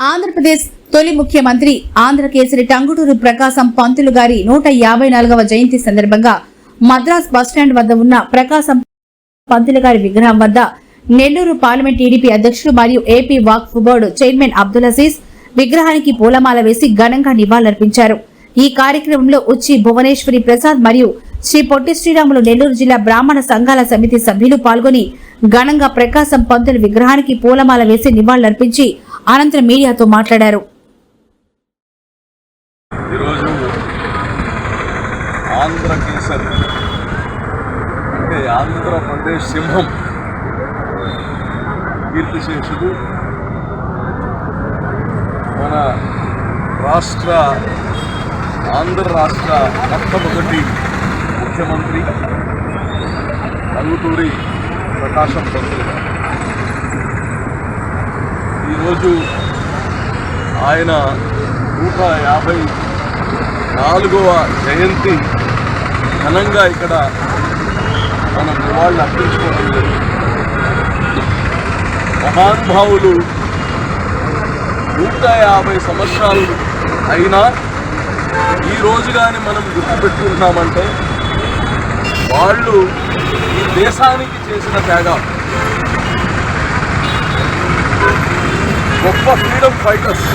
ఆంధ్రప్రదేశ్ తొలి ముఖ్యమంత్రి ఆంధ్రకేసరి టంగుటూరు ప్రకాశం పంతులు గారి నూట యాభై నాలుగవ జయంతి సందర్భంగా మద్రాస్ బస్టాండ్ వద్ద ఉన్న ప్రకాశం పంతులు గారి విగ్రహం వద్ద నెల్లూరు పార్లమెంట్ టీడీపీ అధ్యక్షుడు మరియు AP Waqf board chairman Abdul Aziz విగ్రహానికి పూలమాల వేసి ఘనంగా నివాళులర్పించారు. ఈ కార్యక్రమంలో ఉచ్చి భువనేశ్వరి ప్రసాద్ మరియు శ్రీ పొట్టి శ్రీరాములు నెల్లూరు జిల్లా బ్రాహ్మణ సంఘాల సమితి సభ్యులు పాల్గొని ఘనంగా ప్రకాశం పంతులు విగ్రహానికి పూలమాల వేసి నివాళులర్పించి అనంతరం మీడియాతో మాట్లాడారు. ఈరోజు ఆంధ్ర కేసరి అంటే ఆంధ్రప్రదేశ్ సింహం కీర్తిశేషుడు మన రాష్ట్ర ఆంధ్ర రాష్ట్ర మొట్టమొదటి ముఖ్యమంత్రి టంగుటూరి ప్రకాశం పంతులు ఈరోజు ఆయన నూట యాభై నాలుగవ జయంతి ఘనంగా ఇక్కడ మనం నివాళులు అర్పించుకోవడం జరిగింది. మహానుభావులు నూట యాభై సంవత్సరాలు అయినా ఈ రోజు కానీ మనం గుర్తుపెట్టుకుంటున్నామంటే వాళ్ళు ఈ దేశానికి చేసిన త్యాగాలు గొప్ప ఫ్రీడమ్ ఫైటర్స్.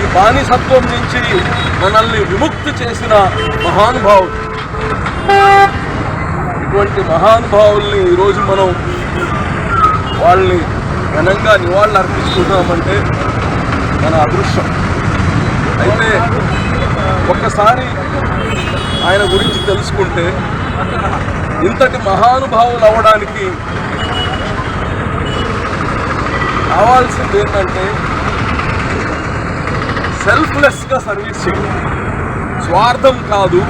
ఈ బానిసత్వం నుంచి మనల్ని విముక్తి చేసిన మహానుభావులు. ఇటువంటి మహానుభావుల్ని ఈరోజు మనం వాళ్ళని ఘనంగా నివాళులు అర్పించుకుంటున్నామంటే మన అదృష్టం. అయితే ఒక్కసారి ఆయన గురించి తెలుసుకుంటే ఇంతటి మహానుభావులు అవ్వడానికి కావాల్సింది ఏంటంటే సెల్ఫ్లెస్గా సర్వీస్ చేయడం. స్వార్థం కాదు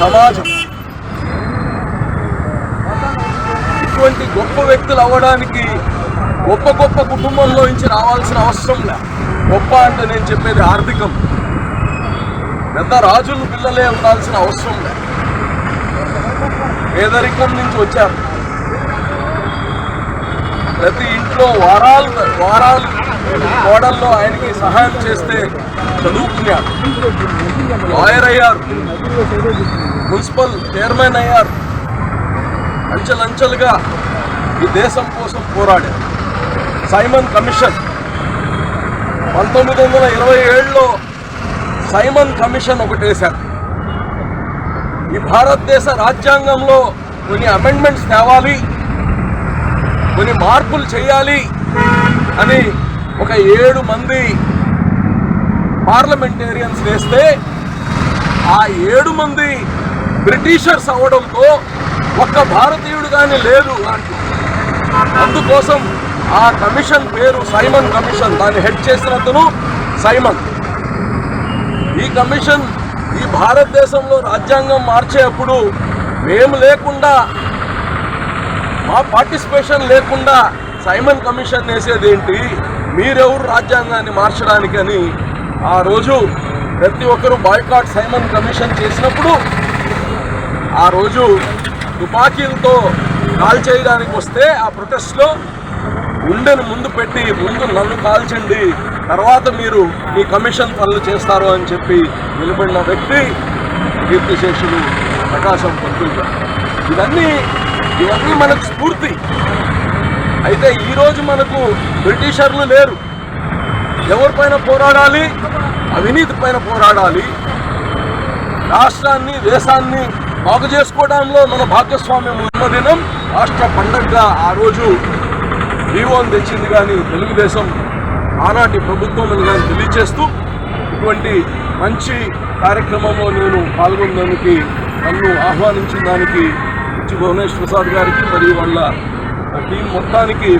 సమాజం. ఇటువంటి గొప్ప వ్యక్తులు అవ్వడానికి గొప్ప గొప్ప కుటుంబంలో నుంచి రావాల్సిన అవసరం లే. గొప్ప అంటే నేను చెప్పేది ఆర్థికం. పెద్ద రాజులు పిల్లలే ఉండాల్సిన అవసరం లే. పేదరికం నుంచి వచ్చారు. ప్రతి ఇంట్లో వారాలు వారాలు కోడల్లో ఆయనకి సహాయం చేస్తే చదువుకున్నారు. లాయర్ అయ్యారు. మున్సిపల్ చైర్మన్ అయ్యారు. అంచెలంచెలుగా ఈ దేశం కోసం పోరాడారు. Simon Commission. పంతొమ్మిది వందల ఇరవై ఏడులో సైమన్ కమిషన్ ఒకటి వేశారు. ఈ భారతదేశ రాజ్యాంగంలో కొన్ని అమెండ్మెంట్స్ తేవాలి. కొన్ని మార్పులు చేయాలి అని ఒక ఏడు మంది పార్లమెంటేరియన్స్ వేస్తే ఆ ఏడు మంది బ్రిటిషర్స్ అవడంతో ఒక్క భారతీయుడు కానీ లేదు అంటూ. అందుకోసం ఆ కమిషన్ పేరు సైమన్ కమిషన్ దాన్ని హెడ్ చేసిన అతను సైమన్. ఈ కమిషన్ ఈ భారతదేశంలో రాజ్యాంగం మార్చేటప్పుడు మేము లేకుండా మా పార్టిసిపేషన్ లేకుండా సైమన్ కమిషన్ వేసేది ఏంటి మీరెవరు రాజ్యాంగాన్ని మార్చడానికి అని ఆ రోజు ప్రతి ఒక్కరూ బాయ్కాట్ సైమన్ కమిషన్ చేసినప్పుడు ఆ రోజు తుపాకీలతో కాల్ చేయడానికి వస్తే ఆ ప్రొటెస్ట్లో గుండెను ముందు పెట్టి ముందు నన్ను కాల్చండి తర్వాత మీరు మీ కమిషన్ పనులు చేస్తారు అని చెప్పి నిలబడిన వ్యక్తి కీర్తిశేషులు ప్రకాశం పంతులు ఇవన్నీ ఇవన్నీ మనకు స్ఫూర్తి. అయితే ఈరోజు మనకు బ్రిటిషర్లు లేరు. ఎవరిపైన పోరాడాలి? అవినీతి పైన పోరాడాలి. రాష్ట్రాన్ని దేశాన్ని బాగు చేసుకోవడంలో మన భాగస్వామ్యం ఉన్న రాష్ట్ర పండగగా ఆ రోజు జీవోని తెచ్చింది కానీ తెలుగుదేశం ఆనాటి ప్రభుత్వం అని కానీ తెలియచేస్తూ ఇటువంటి మంచి కార్యక్రమంలో నేను పాల్గొనడానికి నన్ను ఆహ్వానించిన దానికి భువనేష్ ప్రసాద్ గారికి మరియు వాళ్ళ టీం మొత్తానికి